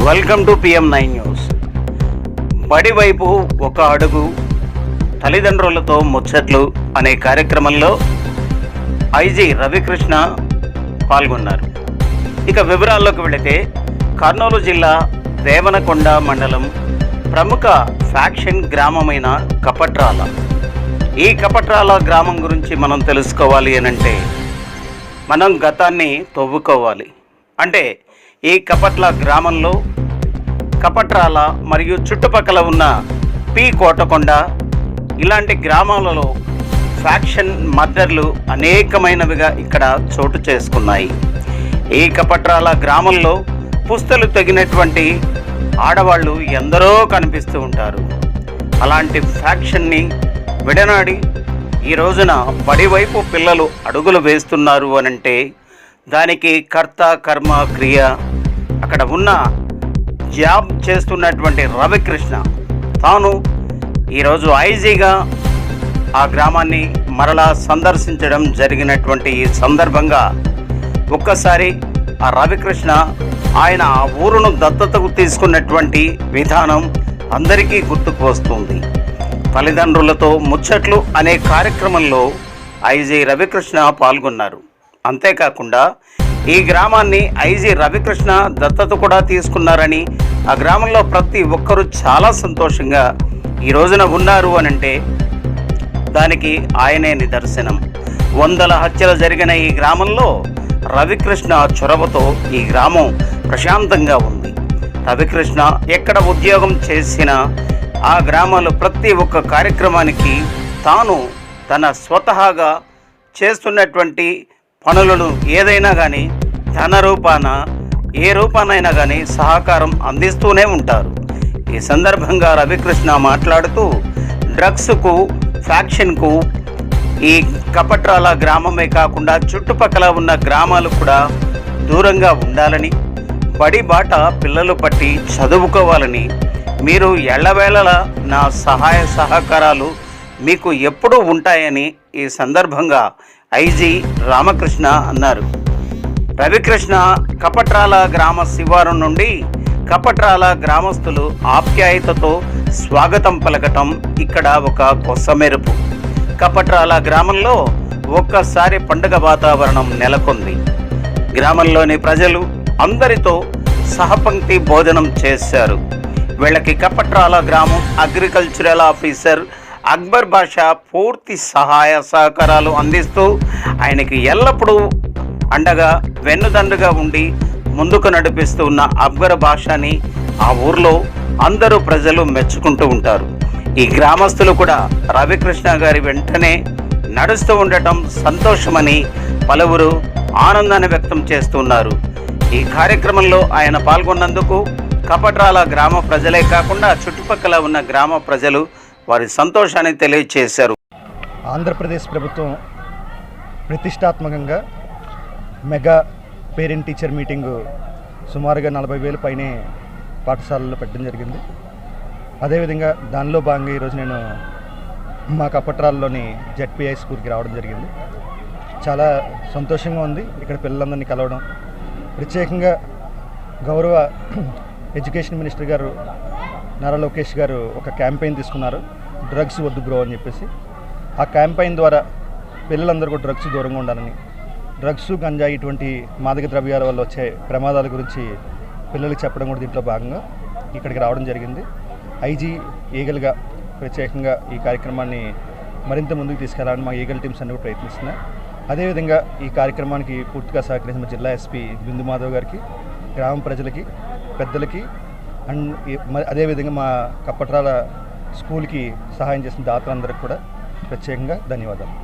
Welcome to PM nine news బడి వైపు ఒక అడుగు తల్లిదండ్రులతో ముచ్చట్లు అనే కార్యక్రమంలో ఐజీ రవికృష్ణ పాల్గొన్నారు. ఇక వివరాల్లోకి వెళితే కర్నూలు జిల్లా దేవనకొండ మండలం ప్రముఖ ఫ్యాక్షన్ గ్రామమైన కపట్రాల. ఈ కపట్రాల గ్రామం గురించి మనం తెలుసుకోవాలి అనంటే మనం గతాన్ని తవ్వుకోవాలి. అంటే ఈ కపట్ల గ్రామంలో కపట్రాల మరియు చుట్టుపక్కల ఉన్న పి కోటకొండ ఇలాంటి గ్రామాలలో ఫ్యాక్షన్ మర్డర్లు అనేకమైనవిగా ఇక్కడ చోటు చేసుకున్నాయి. ఈ కపట్రాల గ్రామంలో పుస్తలు తెగినటువంటి ఆడవాళ్ళు ఎందరో కనిపిస్తూ ఉంటారు. అలాంటి ఫ్యాక్షన్ని విడనాడి ఈ రోజున బడివైపు పిల్లలు అడుగులు వేస్తున్నారు అనంటే దానికి కర్త కర్మ క్రియ అక్కడ ఉన్న జాబ్ చేస్తున్నటువంటి రవికృష్ణ. తాను ఈరోజు ఐజీగా ఆ గ్రామాన్ని మరలా సందర్శించడం జరిగినటువంటి ఈ సందర్భంగా ఒక్కసారి ఆ రవికృష్ణ ఆయన ఆ ఊరును దత్తతకు తీసుకున్నటువంటి విధానం అందరికీ గుర్తుకు వస్తుంది. తల్లిదండ్రులతో ముచ్చట్లు అనే కార్యక్రమంలో ఐజీ రవికృష్ణ పాల్గొన్నారు. అంతేకాకుండా ఈ గ్రామాన్ని ఐజీ రవికృష్ణ దత్తత కూడా తీసుకున్నారని ఆ గ్రామంలో ప్రతి ఒక్కరూ చాలా సంతోషంగా ఈ రోజున ఉన్నారు అనంటే దానికి ఆయనే నిదర్శనం. వందల హత్యలు జరిగిన ఈ గ్రామంలో రవికృష్ణ చొరవతో ఈ గ్రామం ప్రశాంతంగా ఉంది. రవికృష్ణ ఎక్కడ ఉద్యోగం చేసినా ఆ గ్రామంలో ప్రతి ఒక్క కార్యక్రమానికి తాను తన స్వతహాగా చేస్తున్నటువంటి పనులను ఏదైనా కానీ ధన రూపాన ఏ రూపానైనా కానీ సహకారం అందిస్తూనే ఉంటారు. ఈ సందర్భంగా రవికృష్ణ మాట్లాడుతూ డ్రగ్స్కు ఫ్యాక్షన్కు ఈ కపట్రాల గ్రామమే కాకుండా చుట్టుపక్కల ఉన్న గ్రామాలు కూడా దూరంగా ఉండాలని బడి బాట పిల్లలు పట్టి చదువుకోవాలని మీరు ఎళ్ళవేళల నా సహాయ సహకారాలు మీకు ఎప్పుడూ ఉంటాయని ఈ సందర్భంగా ఐజీ రామకృష్ణ అన్నారు. రవికృష్ణ కపట్రాల గ్రామ శివారు నుండి కపట్రాల గ్రామస్తులు ఆప్యాయతతో స్వాగతం పలకటం ఇక్కడ ఒక కొసమెరుపు. కపట్రాల గ్రామంలో ఒక్కసారి పండుగ వాతావరణం నెలకొంది. గ్రామంలోని ప్రజలు అందరితో సహపంక్తి భోజనం చేశారు. వీళ్ళకి కపట్రాల గ్రామం అగ్రికల్చరల్ ఆఫీసర్ అక్బర్ బాషా పూర్తి సహాయ సహకారాలు అందిస్తూ ఆయనకి ఎల్లప్పుడూ అండగా వెన్నుదండుగా ఉండి ముందుకు నడిపిస్తూ ఉన్న అక్బర్ భాషని ఆ ఊర్లో అందరూ ప్రజలు మెచ్చుకుంటూ ఉంటారు. ఈ గ్రామస్తులు కూడా రవికృష్ణ గారి వెంటనే నడుస్తూ ఉండటం సంతోషమని పలువురు ఆనందాన్ని వ్యక్తం చేస్తున్నారు ఈ కార్యక్రమంలో ఆయన పాల్గొన్నందుకు కపట్రాల గ్రామ ప్రజలే కాకుండా చుట్టుపక్కల ఉన్న గ్రామ ప్రజలు వారి సంతోషాన్ని తెలియజేశారు ఆంధ్రప్రదేశ్ ప్రభుత్వం ప్రతిష్టాత్మకంగా మెగా పేరెంట్ టీచర్ మీటింగు సుమారుగా నలభై వేలు పైనే పాఠశాలలో పెట్టడం జరిగింది. అదేవిధంగా దానిలో భాగంగా ఈరోజు నేను మా కప్పట్రాల్లోని జెడ్పిఐ స్కూల్కి రావడం జరిగింది. చాలా సంతోషంగా ఉంది ఇక్కడ పిల్లలందరినీ కలవడం. ప్రత్యేకంగా గౌరవ ఎడ్యుకేషన్ మినిస్టర్ గారు నారా లోకేష్ గారు ఒక క్యాంపెయిన్ తీసుకున్నారు. డ్రగ్స్ వద్దు బ్రో అని చెప్పేసి. ఆ క్యాంపెయిన్ ద్వారా పిల్లలందరూ కూడా డ్రగ్స్ దూరంగా ఉండాలని. డ్రగ్స్ గంజా ఇటువంటి మాదక ద్రవ్యాల వల్ల వచ్చే ప్రమాదాల గురించి పిల్లలకి చెప్పడం కూడా దీంట్లో భాగంగా ఇక్కడికి రావడం జరిగింది. ఐజీ ఈగల్గా ప్రత్యేకంగా ఈ కార్యక్రమాన్ని మరింత ముందుకు తీసుకెళ్ళాలని మా ఈగల్ టీమ్స్ అన్ని కూడా ప్రయత్నిస్తున్నాయి. అదేవిధంగా ఈ కార్యక్రమానికి పూర్తిగా సహకరించిన జిల్లా ఎస్పీ బిందు మాధవ్ గారికి గ్రామ ప్రజలకి పెద్దలకి అండ్ అదేవిధంగా మా కప్పట్రాల స్కూల్కి సహాయం చేసిన దాతలందరికీ కూడా ప్రత్యేకంగా ధన్యవాదాలు.